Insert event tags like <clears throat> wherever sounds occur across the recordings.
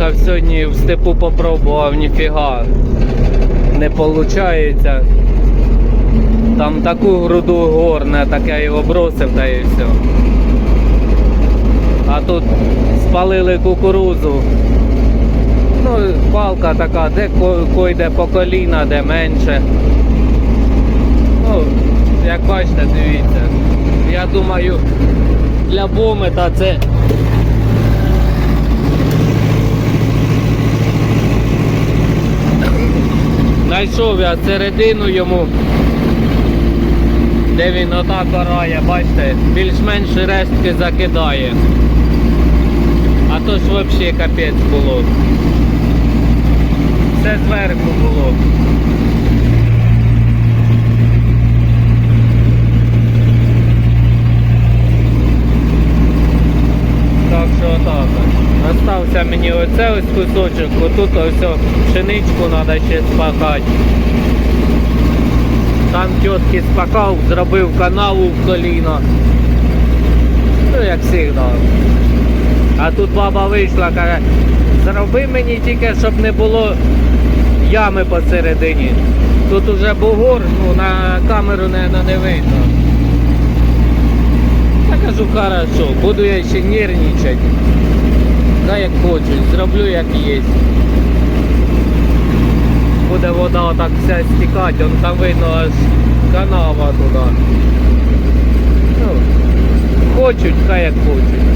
Приїхав сьогодні в степу попробував, ніфіга. Не виходить. Там таку груду горне, так я його бросив та і все. А тут спалили кукурузу. Ну, палка така, де койде по коліна, де менше. Ну, як бачите, дивіться. Я думаю, для бомета це. Знайшов я середину йому, де він отак орає, бачите, більш-менш рештки закидає. А то ж взагалі капець було. Все зверху було. Так що отак. Остався мені оце ось кусочок, отут ось пшеничку треба ще спахати. Там тітки спахав, зробив канаву в коліно. Ну, як завжди. А тут баба вийшла, каже, зроби мені тільки, щоб не було ями посередині. Тут уже бугор, ну на камеру не, не видно. Я кажу, хорошо, буду я ще нервничати. Да як хочу, зроблю як є. Буде вода отак вся стікати, он там видно аж канава туди. Ну, хочуть, хай як хочуть.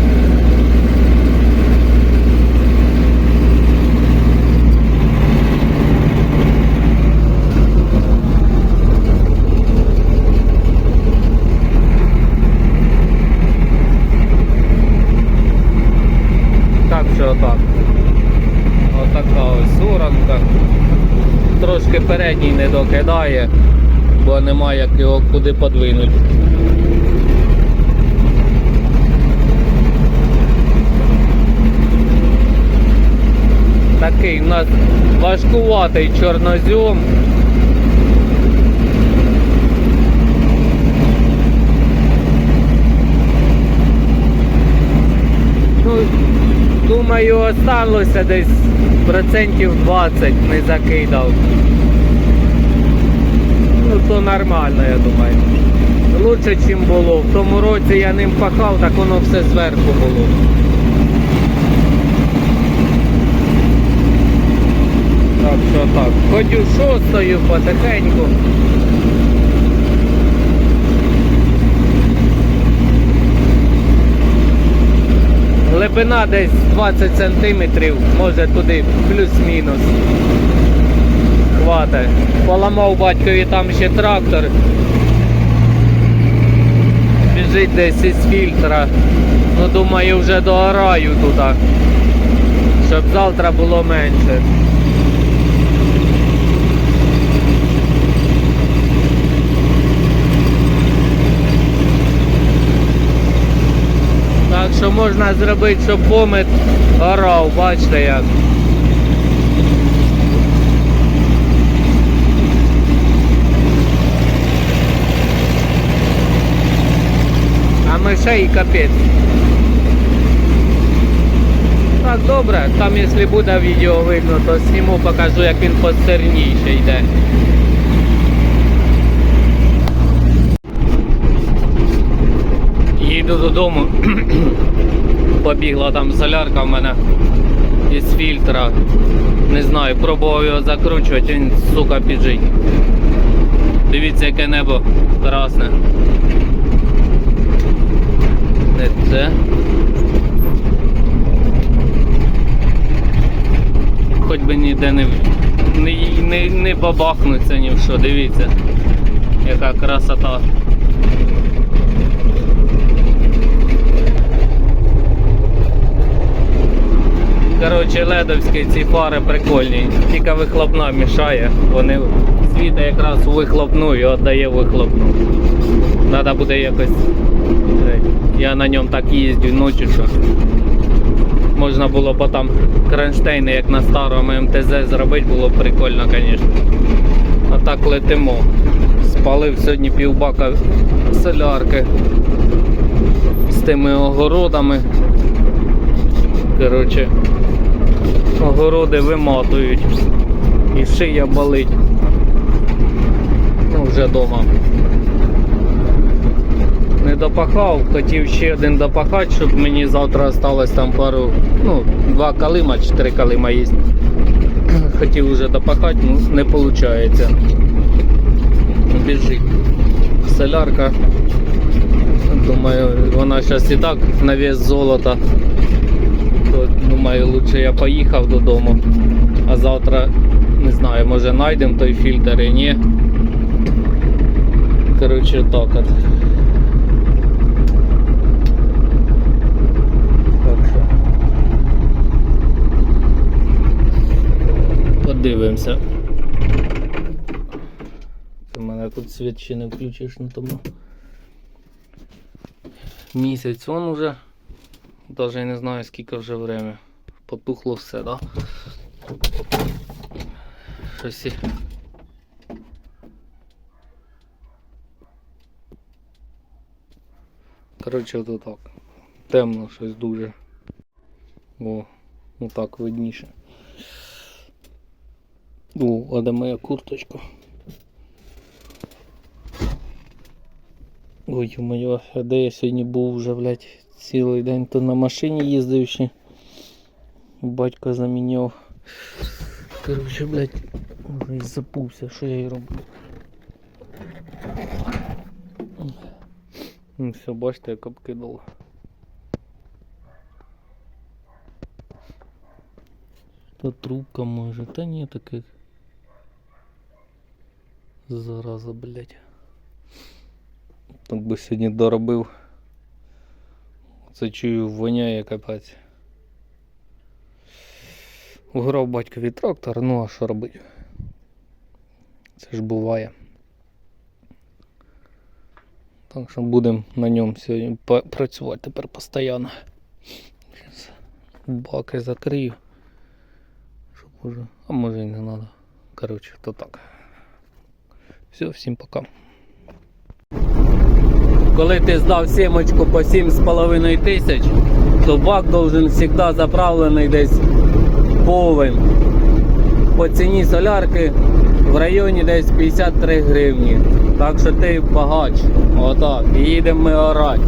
Так що отак. Отака ось уранка. Трошки передній не докидає, бо немає як його куди подвинути. Такий у нас важкуватий чорнозьом. Ну, думаю, осталося десь процентів 20 не закидав. Ну то нормально, я думаю. Лучше, ніж було. В тому році я ним пахав, так воно все зверху було. Так що так. Ходю шостою потихеньку. Глибина десь 20 сантиметрів, може туди плюс-мінус. Хватить. Поламав батькові там ще трактор. Біжить десь із фільтра. Ну думаю вже доораю туди. Щоб завтра було менше. Так що можна зробити, щоб помит орав, бачите як. А мишей капець. Так, добре, там якщо буде відео видно, то зніму, покажу, як він постерніше йде. Їду додому. <clears throat> Побігла там солярка в мене із фільтра. Не знаю, пробував його закручувати, він, сука, біжить. Дивіться, яке небо красне. Не це. Хоч би ніде не, не, не, не бабахнуться ні в що, дивіться. Яка красота. Коротше, ледовські ці фари прикольні. Тільки вихлопна мішає. Вони світа якраз вихлопну і віддає вихлопну. Треба буде якось. Я на ньому так їздю ночі, що можна було б там кронштейни, як на старому МТЗ зробити, було б прикольно, звісно. А так летимо. Спалив сьогодні півбака солярки з тими огородами. Коротше, огороди вимотують. І шия болить. Ну, вже вдома. Не допахав, хотів ще один допахати, щоб мені завтра осталось там пару, ну, два калима, чи три калима є. <clears throat> Хотів вже допахати, ну не виходить. Біжить. Солярка. Думаю, вона зараз і так на вес золота. Думаю, лучше я поїхав додому. А завтра, не знаю, може знайдемо той фільтр і ні. Коротше, так от. Подивимося. У мене тут світ ще не включиш на тому. Місяць он уже. Даже не знаю скільки вже время. Потухло все, да? Щось. Коротше, ото так. Темно щось дуже. О, ну так видніше. О, а де моя курточка? Ой, моє, а де я сьогодні був вже, блядь, цілий день то на машині їздив ще. Батько заміняв. Короче, блядь, вже і забувся, що я й роблю. Ну все, бачите, як обкидало. Та трубка може, та ні таких. Зараза, блядь. Так би сьогодні доробив. Це чую, воняє капець. Уграв батькові трактор, ну а що робити? Це ж буває. Так що будемо на ньому сьогодні працювати тепер постійно. Баки закрию. Щоб уже. А може і не треба. Коротше, то так. Все, всім пока. Коли ти здав сімочку по 7,5 тисяч, то бак должен завжди заправлений десь повен. По ціні солярки в районі десь 53 гривні. Так що ти багач. Отак. І їдемо ми орати.